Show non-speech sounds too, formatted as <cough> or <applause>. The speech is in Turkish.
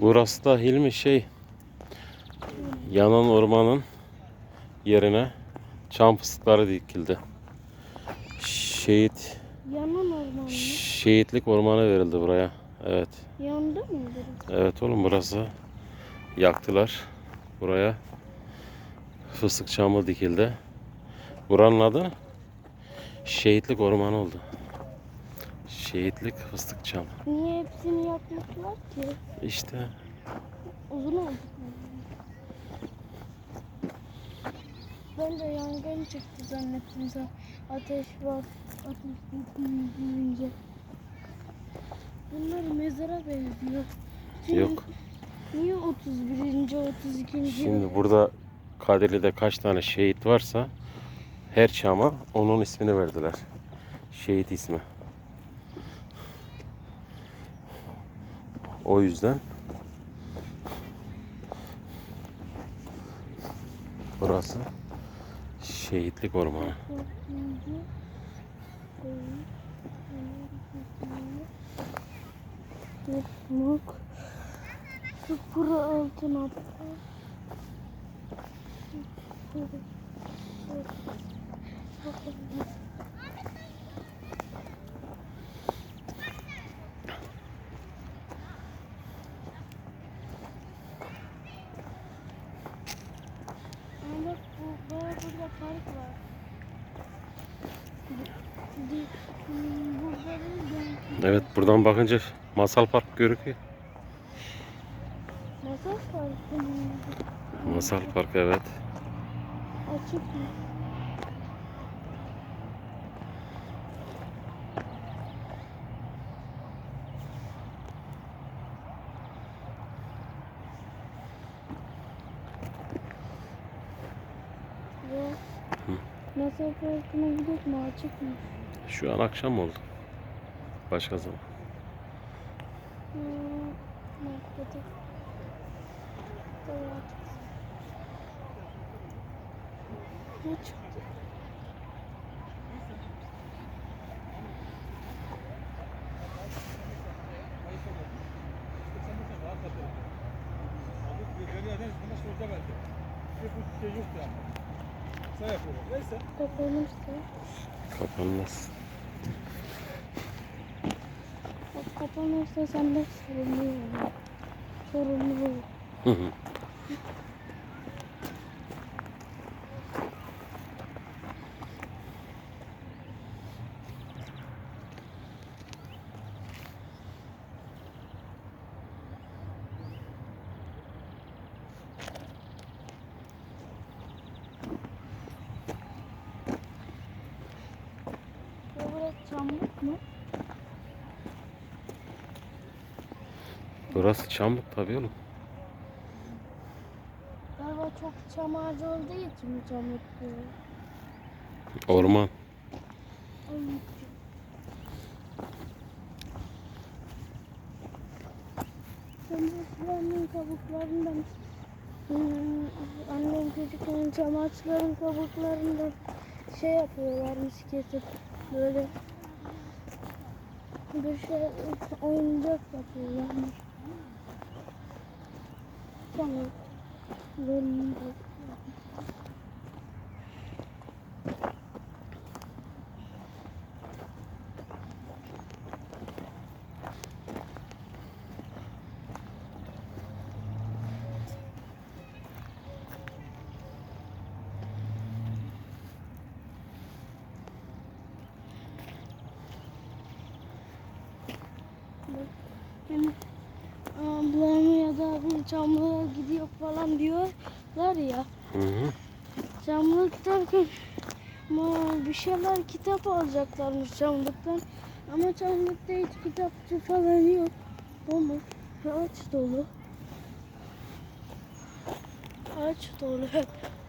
Burası da Hilmi şey yanan ormanın yerine çam fıstıkları dikildi. Şehit Yanan orman mı? şehitlik ormanı verildi buraya. Evet. Yandı mı burası? Evet oğlum burası yaktılar. Buraya fıstık çamı dikildi. Buranın adı Şehitlik Ormanı oldu. Şehitlik fıstık çamı. Niye hepsini yakmışlar ki? İşte Uzun oldu. Ben de yangın çıktı zannettim sen. Ateş var. Ateş deyince. Bunlar mezara benziyor. Şimdi yok. Niye 31. 32. Şimdi burada Kadirli'de kaç tane şehit varsa her çama onun ismini verdiler. Şehit ismi. O yüzden burası şehitlik ormanı. Yapmak. Sıfır altın attı. Ama bak bu böyle burada park var. Di- hmm, Burada değil de Evet buradan bakınca Masal Park görüküyor. Nasıl parkı mı? Masal Park evet. Açık mı? Nasıl parkına gidelim mi? Açık mı? Şu an akşam oldu. Başka zaman. Tamam. Açık. Kapanırsa. Kapanmaz. Bak kapanırsa sen de sorumlu ol. Sorumlu ol. Hı hı. Çamlık mı? Burası Çamlık tabii oğlum. Galiba çok çam ağacı olduğu için mi çamlık diyor? Orman. Ay. Ben de annemin kabuklarından hmm, annem çocukken çam ağaçların kabuklarından şey yapıyorlarmış kesip böyle bir şey oyuncak yapıyorlarmış. Çamlık. Böyle. Yani ablam ya da abim çamlığa gidiyor falan diyorlar ya. Hı hı. Derken ama bir şeyler kitap alacaklarmış çamlıktan. Ama çamlıkta hiç kitapçı falan yok. Bomboş. Ağaç dolu. Ağaç dolu hep. <laughs>